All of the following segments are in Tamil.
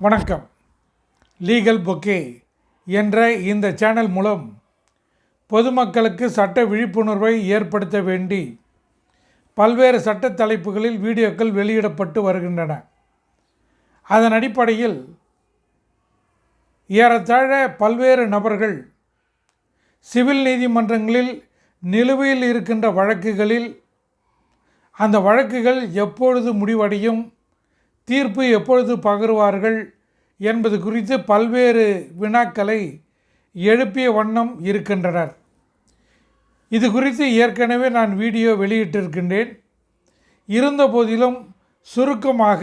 வணக்கம். லீகல் பொக்கே என்ற இந்த சேனல் மூலம் பொதுமக்களுக்கு சட்ட விழிப்புணர்வை ஏற்படுத்த வேண்டி பல்வேறு சட்ட தலைப்புகளில் வீடியோக்கள் வெளியிடப்பட்டு வருகின்றன. அதன் அடிப்படையில் ஏறத்தாழ பல்வேறு நபர்கள் சிவில் நீதிமன்றங்களில் நிலுவையில் இருக்கின்ற வழக்குகளில் அந்த வழக்குகள் எப்பொழுது முடிவடையும் தீர்ப்பு எப்பொழுது பகருவார்கள் என்பது குறித்து பல்வேறு வினாக்களை எழுப்பிய வண்ணம் இருக்கின்றனர். இது குறித்து ஏற்கனவே நான் வீடியோ வெளியிட்டிருக்கின்றேன். இருந்த போதிலும் சுருக்கமாக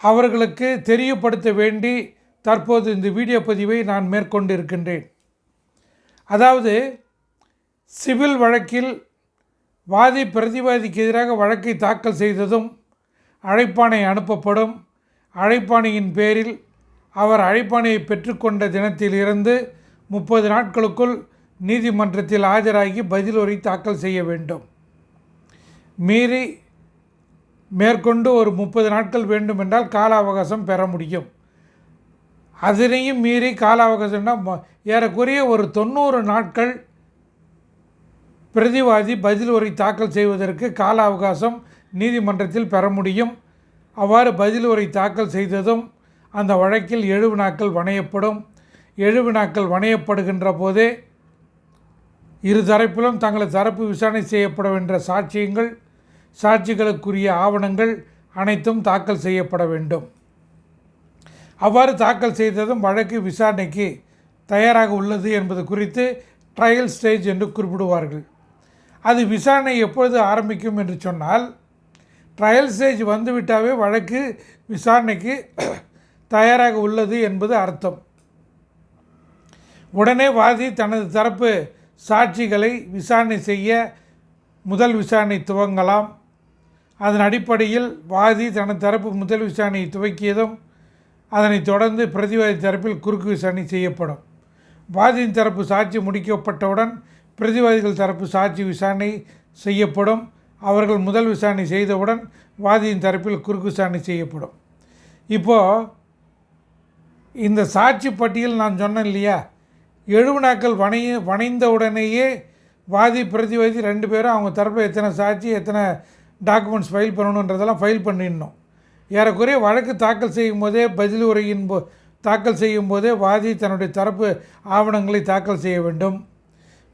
அவர்களுக்கு தெரியப்படுத்த வேண்டி தற்போது இந்த வீடியோ பதிவை நான் மேற்கொண்டிருக்கின்றேன். அதாவது சிவில் வழக்கில் வாதி பிரதிவாதிக்கு எதிராக வழக்கை தாக்கல் செய்ததும் அழைப்பாணை அனுப்பப்படும். அழைப்பாணையின் பேரில் அவர் அழைப்பாணையை பெற்றுக்கொண்ட தினத்திலிருந்து முப்பது நாட்களுக்குள் நீதிமன்றத்தில் ஆஜராகி பதில் தாக்கல் செய்ய வேண்டும். மீறி மேற்கொண்டு ஒரு முப்பது நாட்கள் வேண்டுமென்றால் கால அவகாசம் பெற முடியும். அதனையும் மீறி கால அவகாசம்னா ஏறக்குறைய ஒரு தொண்ணூறு நாட்கள் பிரதிவாதி பதில் உரை தாக்கல் செய்வதற்கு கால அவகாசம் நீதிமன்றத்தில் பெற முடியும். அவ்வாறு பதில் உரை தாக்கல் செய்ததும் அந்த வழக்கில் எழுவு நாட்கள் வணையப்படும். எழுவு நாட்கள் வணையப்படுகின்ற போதே இரு தரப்பிலும் தங்களது தரப்பு விசாரணை செய்யப்படவென்ற சாட்சியங்கள் சாட்சிகளுக்குரிய ஆவணங்கள் அனைத்தும் தாக்கல் செய்யப்பட வேண்டும். அவ்வாறு தாக்கல் செய்ததும் வழக்கு விசாரணைக்கு தயாராக உள்ளது என்பது குறித்து ட்ரையல் ஸ்டேஜ் என்று குறிப்பிடுவார்கள். அது விசாரணை எப்பொழுது ஆரம்பிக்கும் என்று சொன்னால் ட்ரையல் ஸ்டேஜ் வந்துவிட்டாவே வழக்கு விசாரணைக்கு தயாராக உள்ளது என்பது அர்த்தம். உடனே வாதி தனது தரப்பு சாட்சிகளை விசாரணை செய்ய முதல் விசாரணை துவங்கலாம். அதன் அடிப்படையில் வாதி தனது தரப்பு முதல் விசாரணையை துவக்கியதும் அதனைத் தொடர்ந்து பிரதிவாதி தரப்பில் குறுக்கு விசாரணை செய்யப்படும். வாதியின் தரப்பு சாட்சி முடிக்கப்பட்டவுடன் பிரதிவாதிகள் தரப்பு சாட்சி விசாரணை செய்யப்படும். அவர்கள் முதல் விசாரணை செய்தவுடன் வாதியின் தரப்பில் குறுக்கு விசாரணை செய்யப்படும். இப்போது இந்த சாட்சி பட்டியல் நான் சொன்னேன் இல்லையா? எழுவு நாட்கள் வணைய வணைந்த உடனேயே வாதி பிரதிவாதி ரெண்டு பேரும் அவங்க தரப்பில் எத்தனை சாட்சி எத்தனை டாக்குமெண்ட்ஸ் ஃபைல் பண்ணணுன்றதெல்லாம் ஃபைல் பண்ணிடணும். ஏறக்குறைய வழக்கு தாக்கல் செய்யும் போதே பதில் உரையின் போ தாக்கல் செய்யும் போதே வாதி தன்னுடைய தரப்பு ஆவணங்களை தாக்கல் செய்ய வேண்டும்.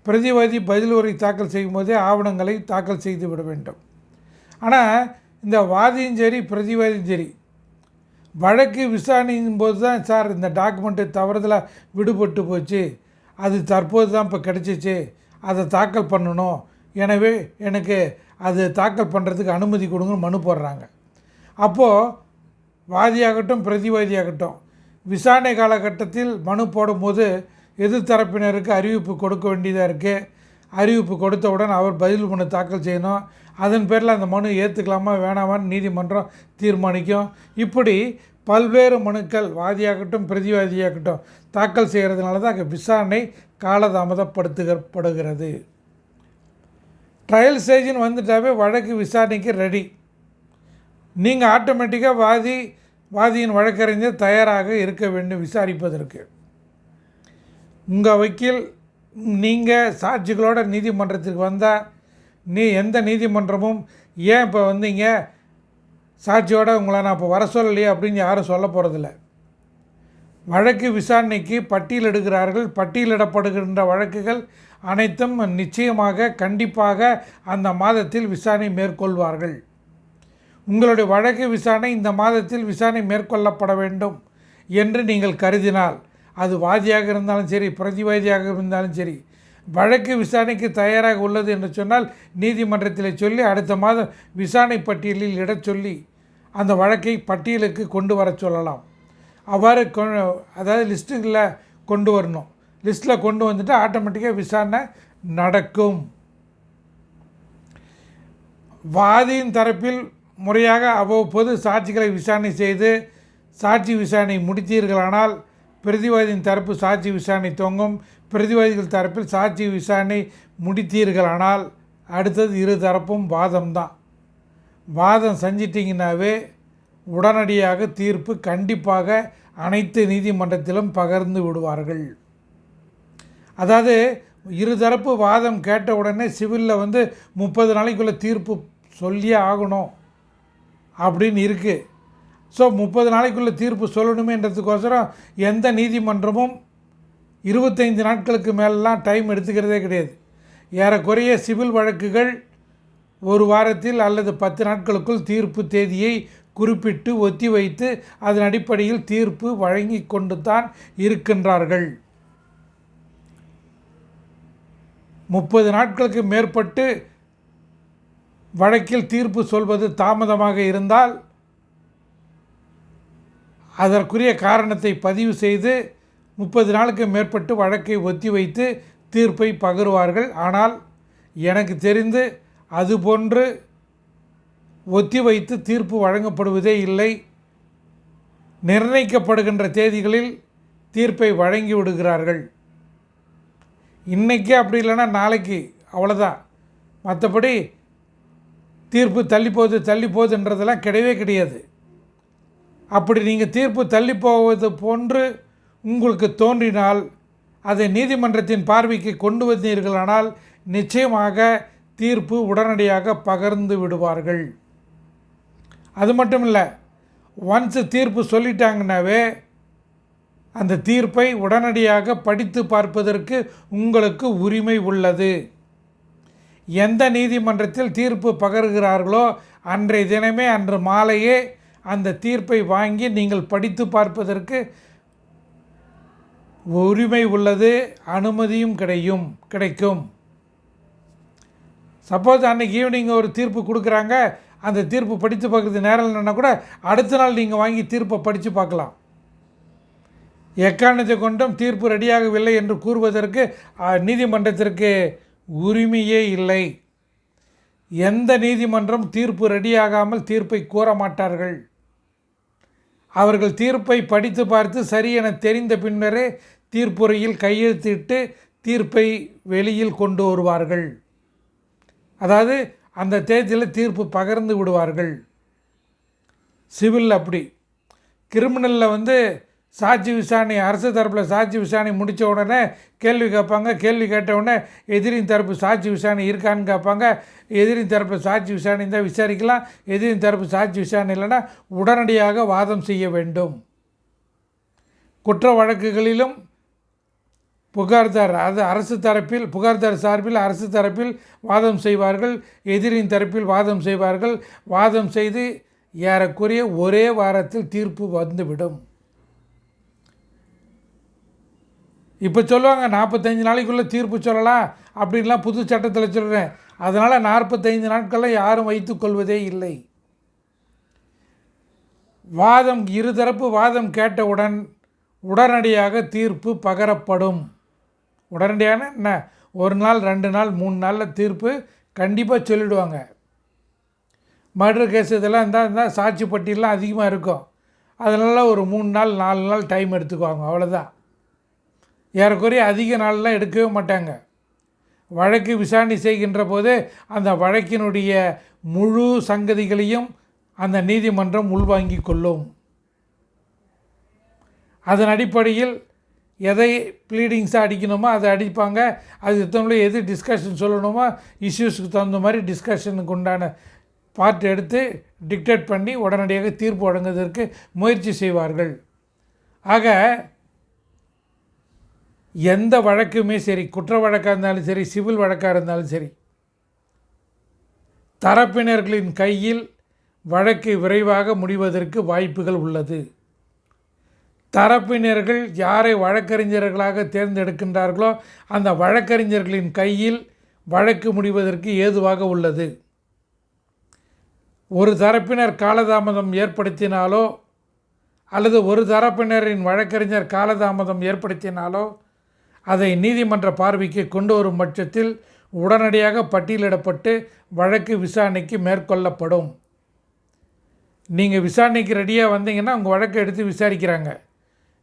பிரதிவாதி பதில் உரை தாக்கல் செய்யும் போதே ஆவணங்களை தாக்கல் செய்து விட வேண்டும். ஆனால் இந்த வாதியும் சரி பிரதிவாதியும் சரி வழக்கு விசாரணையின் போது தான் சார் இந்த டாக்குமெண்ட்டு தவறுதலாக விடுபட்டு போச்சு. அது தற்போது தான் இப்போ கிடச்சிச்சு. அதை தாக்கல் பண்ணணும். எனவே எனக்கு அது தாக்கல் பண்ணுறதுக்கு அனுமதி கொடுங்கன்னு மனு போடுறாங்க. அப்போது வாதியாகட்டும் பிரதிவாதியாகட்டும் விசாரணை காலகட்டத்தில் மனு போடும்போது எதிர்த்தரப்பினருக்கு அறிவிப்பு கொடுக்க வேண்டியதாக இருக்குது அறிவிப்பு கொடுத்தவுடன் அவர் பதில் மனு தாக்கல் செய்யணும். அதன் பேரில் அந்த மனு ஏற்றுக்கலாமா வேணாமான்னு நீதிமன்றம் தீர்மானிக்கும். இப்படி பல்வேறு மனுக்கள் வாதியாகட்டும் பிரதிவாதியாகட்டும் தாக்கல் செய்கிறதுனால தான் அங்கே விசாரணை காலதாமதப்படுத்துகப்படுகிறது. ட்ரையல் ஸ்டேஜின்னு வந்துட்டாவே வழக்கு விசாரணைக்கு ரெடி. நீங்கள் ஆட்டோமேட்டிக்காக வாதி வாதியின் வழக்கறிஞர் தயாராக இருக்க வேண்டும் விசாரிப்பதற்கு. உங்கள் வக்கீல் நீங்கள் சாட்சிகளோட நீதிமன்றத்திற்கு வந்தால் நீ எந்த நீதிமன்றமும் ஏன் இப்போ வந்தீங்க? சாட்சியோட உங்களை நான் இப்போ வர சொல்லலையே அப்படின்னு யாரும் சொல்ல போகிறதில்ல வழக்கு விசாரணைக்கு பட்டியலிடுகிறார்கள் பட்டியலிடப்படுகின்ற வழக்குகள் அனைத்தும் நிச்சயமாக கண்டிப்பாக அந்த மாதத்தில் விசாரணை மேற்கொள்வார்கள். உங்களுடைய வழக்கு விசாரணை இந்த மாதத்தில் விசாரணை மேற்கொள்ளப்பட வேண்டும் என்று நீங்கள் கருதினால் அது வாதியாக இருந்தாலும் சரி பிரதிவாதியாக இருந்தாலும் சரி வழக்கு விசாரணைக்கு தயாராக உள்ளது என்று சொன்னால் நீதிமன்றத்தில் சொல்லி அடுத்த மாதம் விசாரணை பட்டியலில் இடச் சொல்லி அந்த வழக்கை பட்டியலுக்கு கொண்டு வர சொல்லலாம். அவ்வாறு கொ அதாவது லிஸ்ட்டுகளில் கொண்டு வரணும். லிஸ்ட்டில் கொண்டு வந்துட்டு ஆட்டோமேட்டிக்காக விசாரணை நடக்கும். வாதியின் தரப்பில் முறையாக அவ்வப்போது சாட்சிகளை விசாரணை செய்து சாட்சி விசாரணை முடித்தீர்களானால் பிரதிவாதியின் தரப்பு சாட்சி விசாரணை துவங்கும். பிரதிவாதிகள் தரப்பில் சாட்சி விசாரணை முடித்தீர்களானால் அடுத்தது இரு தரப்பும் வாதம்தான். வாதம் செஞ்சிட்டிங்கனாவே உடனடியாக தீர்ப்பு கண்டிப்பாக அனைத்து நீதிமன்றத்திலும் பகர்ந்து விடுவார்கள். அதாவது இருதரப்பு வாதம் கேட்ட உடனே சிவிலில் வந்து முப்பது நாளைக்குள்ளே தீர்ப்பு சொல்லியே ஆகணும். அப்படின்னு இருக்குது ஸோ முப்பது நாளைக்குள்ளே தீர்ப்பு சொல்லணுமேன்றதுக்கோசரம் எந்த நீதிமன்றமும் இருபத்தைந்து நாட்களுக்கு மேலெலாம் டைம் எடுத்துக்கிறதே கிடையாது. ஏறக்குறைய சிவில் வழக்குகள் ஒரு வாரத்தில் அல்லது பத்து நாட்களுக்குள் தீர்ப்பு தேதியை குறிப்பிட்டு ஒத்தி வைத்து அதன் அடிப்படையில் தீர்ப்பு வழங்கி கொண்டு தான் இருக்கின்றார்கள். முப்பது நாட்களுக்கு மேற்பட்டு வழக்கில் தீர்ப்பு சொல்வது தாமதமாக இருந்தால் அதற்குரிய காரணத்தை பதிவு செய்து முப்பது நாளுக்கு மேற்பட்டு வழக்கை ஒத்தி வைத்து தீர்ப்பை பகிர்வார்கள். ஆனால் எனக்கு தெரிந்து அதுபோன்று ஒத்தி வைத்து தீர்ப்பு வழங்கப்படுவதே இல்லை. நிர்ணயிக்கப்படுகின்ற தேதிகளில் தீர்ப்பை வழங்கி விடுகிறார்கள். இன்றைக்கே அப்படி இல்லைன்னா நாளைக்கு அவ்வளோதான் மற்றபடி தீர்ப்பு தள்ளிப்போது போகுது போகுதுன்றதெல்லாம் கிடையவே கிடையாது. அப்படி நீங்கள் தீர்ப்பு தள்ளி போவது போன்று உங்களுக்கு தோன்றினால் அதை நீதிமன்றத்தின் பார்வைக்கு கொண்டு வந்தீர்களானால் நிச்சயமாக தீர்ப்பு உடனடியாக பகர்ந்து விடுவார்கள். அது மட்டும் இல்லை ஒன்ஸ் தீர்ப்பு சொல்லிட்டாங்கனாவே அந்த தீர்ப்பை உடனடியாக படித்து பார்ப்பதற்கு உங்களுக்கு உரிமை உள்ளது. எந்த நீதிமன்றத்தில் தீர்ப்பு பகர்கிறார்களோ அன்றைய தினமே அன்று மாலையே அந்த தீர்ப்பை வாங்கி நீங்கள் படித்து பார்ப்பதற்கு உரிமை உள்ளது அனுமதியும் கிடையும் கிடைக்கும். சப்போஸ் அன்றைக்கி ஈவினிங் ஒரு தீர்ப்பு கொடுக்குறாங்க அந்த தீர்ப்பு படித்து பார்க்குறது நேரம் இல்லைன்னா கூட அடுத்த நாள் நீங்கள் வாங்கி தீர்ப்பை படித்து பார்க்கலாம். எக்காரணத்தை கொண்டும் தீர்ப்பு ரெடியாகவில்லை என்று கூறுவதற்கு நீதிமன்றத்திற்கு உரிமையே இல்லை. எந்த நீதிமன்றம் தீர்ப்பு ரெடியாகாமல் தீர்ப்பை கூற மாட்டார்கள் அவர்கள் தீர்ப்பை படித்து பார்த்து சரி என தெரிந்த பின்னரே தீர்ப்புரையில் கையெழுத்திட்டு தீர்ப்பை வெளியில் கொண்டு வருவார்கள். அதாவது அந்த தேதியில் தீர்ப்பு பகிர்ந்து விடுவார்கள். சிவில் அப்படி. கிரிமினலில் வந்து சாட்சி விசாரணை அரசு தரப்பில் சாட்சி விசாரணை முடித்த உடனே கேள்வி கேட்பாங்க. கேள்வி கேட்ட உடனே எதிரின் தரப்பு சாட்சி விசாரணை இருக்கான்னு கேட்பாங்க. எதிரின் தரப்பில் சாட்சி விசாரணை தான் விசாரிக்கலாம். எதிரின் தரப்பு சாட்சி விசாரணை இல்லைன்னா உடனடியாக வாதம் செய்ய வேண்டும். குற்ற வழக்குகளிலும் புகார்தார் அது அரசு தரப்பில் புகார்தார் சார்பில் அரசு தரப்பில் வாதம் செய்வார்கள். எதிரின் தரப்பில் வாதம் செய்வார்கள். வாதம் செய்து ஏறக்குறைய ஒரே வாரத்தில் தீர்ப்பு வந்துவிடும். இப்போ சொல்லுவாங்க நாற்பத்தஞ்சு நாளைக்குள்ளே தீர்ப்பு சொல்லலாம் அப்படின்லாம் புது சட்டத்தில் சொல்கிறேன் அதனால் நாற்பத்தைந்து நாட்களில் யாரும் வைத்துக்கொள்வதே இல்லை. வாதம் இருதரப்பு வாதம் கேட்டவுடன் உடனடியாக தீர்ப்பு பகரப்படும். உடனடியான என்ன? ஒரு நாள் ரெண்டு நாள் மூணு நாளில் தீர்ப்பு கண்டிப்பாக சொல்லிவிடுவாங்க மர்டர் கேஸ் இதெல்லாம் இருந்தால் இருந்தால் சாட்சி பட்டியலாம் அதிகமாக இருக்கும். அதனால் ஒரு மூணு நாள் நாலு நாள் டைம் எடுத்துக்குவாங்க அவ்வளோதான் ஏறக்குறைய அதிக நாளெலாம் எடுக்கவே மாட்டாங்க. வழக்கு விசாரணை செய்கின்ற போது அந்த வழக்கினுடைய முழு சங்கதிகளையும் அந்த நீதிமன்றம் உள்வாங்கி கொள்ளும். அதன் அடிப்படையில் எதை ப்ளீடிங்ஸாக அடிக்கணுமோ அதை அடிப்பாங்க. அது தகுந்த எது டிஸ்கஷன் சொல்லணுமோ இஷ்யூஸ்க்கு தகுந்த மாதிரி டிஸ்கஷனுக்கு உண்டான பார்ட் எடுத்து டிக்டேட் பண்ணி உடனடியாக தீர்ப்பு வழங்குவதற்கு முயற்சி செய்வார்கள். ஆக எந்த வழக்குமே சரி குற்ற வழக்காக இருந்தாலும் சரி சிவில் வழக்காக இருந்தாலும் சரி தரப்பினர்களின் கையில் வழக்கு விரைவாக முடிவதற்கு வாய்ப்புகள் உள்ளது. தரப்பினர்கள் யாரை வழக்கறிஞர்களாக தேர்ந்தெடுக்கின்றார்களோ அந்த வழக்கறிஞர்களின் கையில் வழக்கு முடிவதற்கு ஏதுவாக உள்ளது. ஒரு தரப்பினர் காலதாமதம் ஏற்படுத்தினாலோ அல்லது ஒரு தரப்பினரின் வழக்கறிஞர் காலதாமதம் ஏற்படுத்தினாலோ அதை நீதிமன்ற பார்வைக்கு கொண்டு வரும் பட்சத்தில் உடனடியாக பட்டியலிடப்பட்டு வழக்கு விசாரணைக்கு மேற்கொள்ளப்படும். நீங்கள் விசாரணைக்கு ரெடியாக வந்தீங்கன்னா உங்கள் வழக்கை எடுத்து விசாரிக்கிறாங்க.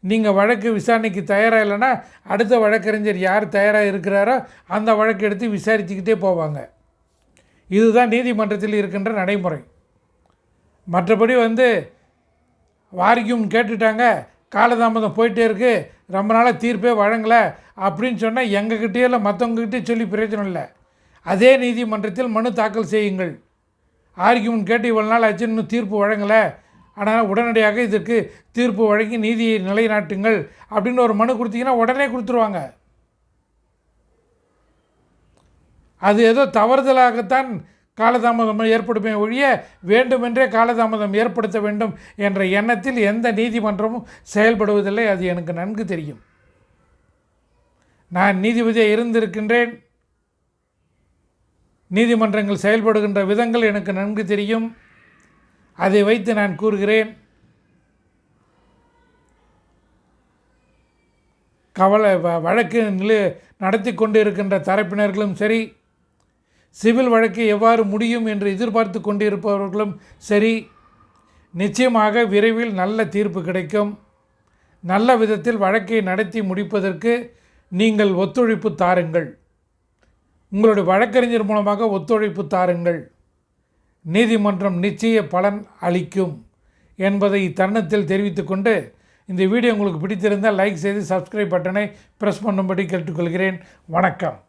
நீங்கள் வழக்கு விசாரணைக்கு தயாராக இல்லைன்னா அடுத்த வழக்கறிஞர் யார் தயாராக இருக்கிறாரோ அந்த வழக்கு எடுத்து விசாரிச்சுக்கிட்டே போவாங்க. இதுதான் நீதிமன்றத்தில் இருக்கின்ற நடைமுறை. மற்றபடி வந்து வாரிக்கும் கேட்டுட்டாங்க காலதாமதம் போயிட்டே இருக்கு. ரொம்ப நாளாக தீர்ப்பே வழங்கலை அப்படின்னு சொன்னால் எங்ககிட்டயே இல்லை மற்றவங்ககிட்டயே சொல்லி பிரயோஜனம் இல்லை. அதே நீதிமன்றத்தில் மனு தாக்கல் செய்யுங்கள். ஆர்கியூமெண்ட் கேட்டு இவ்வளோ நாள் ஆச்சு இன்னும் தீர்ப்பு வழங்கலை. ஆனால் உடனடியாக இதற்கு தீர்ப்பு வழங்கி நீதியை நிலைநாட்டுங்கள் அப்படின்னு ஒரு மனு கொடுத்தீங்கன்னா உடனே கொடுத்துருவாங்க. அது ஏதோ தவறுதலாகத்தான் காலதாமதம் ஏற்படுமே ஒழிய வேண்டுமென்றே காலதாமதம் ஏற்படுத்த வேண்டும் என்ற எண்ணத்தில் எந்த நீதிமன்றமும் செயல்படுவதில்லை. அது எனக்கு நன்கு தெரியும். நான் நீதிபதியாக இருந்திருக்கின்றேன். நீதிமன்றங்கள் செயல்படுகின்ற விதங்கள் எனக்கு நன்கு தெரியும். அதை வைத்து நான் கூறுகிறேன். கவலை வ- வழக்கு நிலை நடத்தி கொண்டு இருக்கின்ற தரப்பினர்களும் சரி சிவில் வழக்கு எவ்வாறு முடியும் என்று எதிர்பார்த்து கொண்டிருப்பவர்களும் சரி நிச்சயமாக விரைவில் நல்ல தீர்ப்பு கிடைக்கும். நல்ல விதத்தில் வழக்கை நடத்தி முடிப்பதற்கு நீங்கள் ஒத்துழைப்பு தாருங்கள். உங்களுடைய வழக்கறிஞர் மூலமாக ஒத்துழைப்பு தாருங்கள். நீதிமன்றம் நிச்சய பலன் அளிக்கும் என்பதை இத்தருணத்தில் தெரிவித்துக்கொண்டு இந்த வீடியோ உங்களுக்கு பிடித்திருந்தால் லைக் செய்து சப்ஸ்கிரைப் பட்டனை ப்ரெஸ் பண்ணும்படி கேட்டுக்கொள்கிறேன். வணக்கம்.